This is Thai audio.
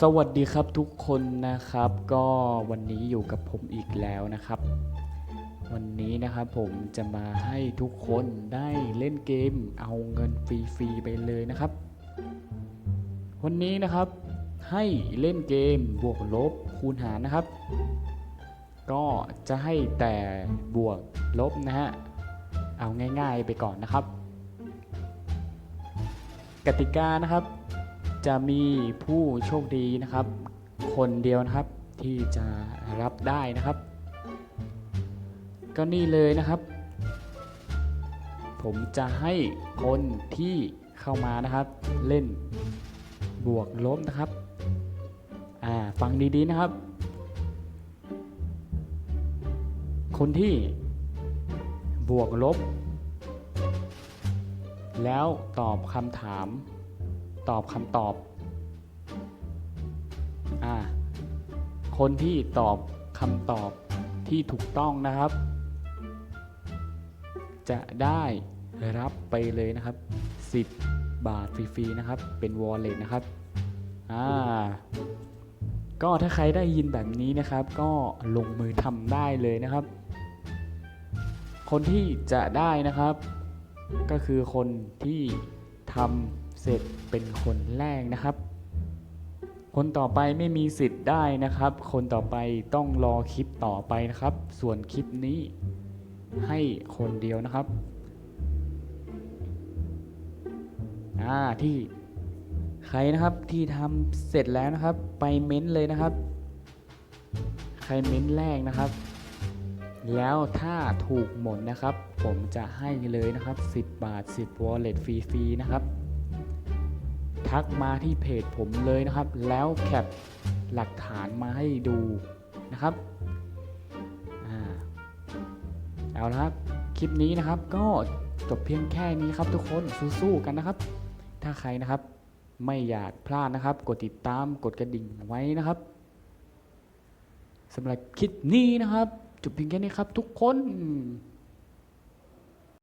สวัสดีครับทุกคนนะครับก็วันนี้อยู่กับผมอีกแล้วนะครับ วันนี้นะครับผมจะมาให้ทุกคนได้เล่นเกมเอาเงินฟรีๆไปเลยนะครับ วันนี้นะครับให้เล่นเกมบวกลบคูณหารนะครับ ก็จะให้แต่บวกลบนะฮะเอาง่ายๆไปก่อนนะครับ กติกานะครับ จะมีผู้โชคดีนะครับ คนเดียวนะครับที่จะรับได้นะครับ ก็นี่เลยนะครับ ผมจะให้คนที่เข้ามานะครับ เล่นบวกลบนะครับอ่าฟังดีๆนะครับ คนที่บวกลบ แล้วตอบคำถาม ตอบคำตอบอคนที่ตอบคำตอบที่ถูกต้องนะครับ จะได้รับไปเลยนะครับ 10 บาทฟรีๆนะครับ เป็น wallet นะครับอ่าก็ถ้าใครได้ยินแบบนี้นะครับ ก็ลงมือทำได้เลยนะครับ คนที่จะได้นะครับ ก็คือคนที่ทำ เสร็จเป็นคนแรกนะครับ คนต่อไปไม่มีสิทธิ์ได้นะครับ คนต่อไปต้องรอคลิปต่อไปนะครับ ส่วนคลิปนี้ให้คนเดียวนะครับอ่าที่ใครนะครับที่ทำเสร็จแล้วนะครับ ไปเม้นต์เลยนะครับ ใครเม้นต์แรกนะครับ แล้วถ้าถูกหมดนะครับ ผมจะให้เลยนะครับ 10 บาท 10 wallet ฟรีๆนะครับ ทักมาที่เพจผมเลยนะครับ แล้วแคปหลักฐานมาให้ดูนะครับอเอาละครับ คลิปนี้นะครับก็จบเพียงแค่นี้ครับทุกคนสู้ๆกันนะครับ ถ้าใครนะครับไม่อยากพลาดนะครับ กดติดตามกดกระดิ่งไว้นะครับสำหรับคลิปนี้นะครับจบเพียงแค่นี้ครับทุกคน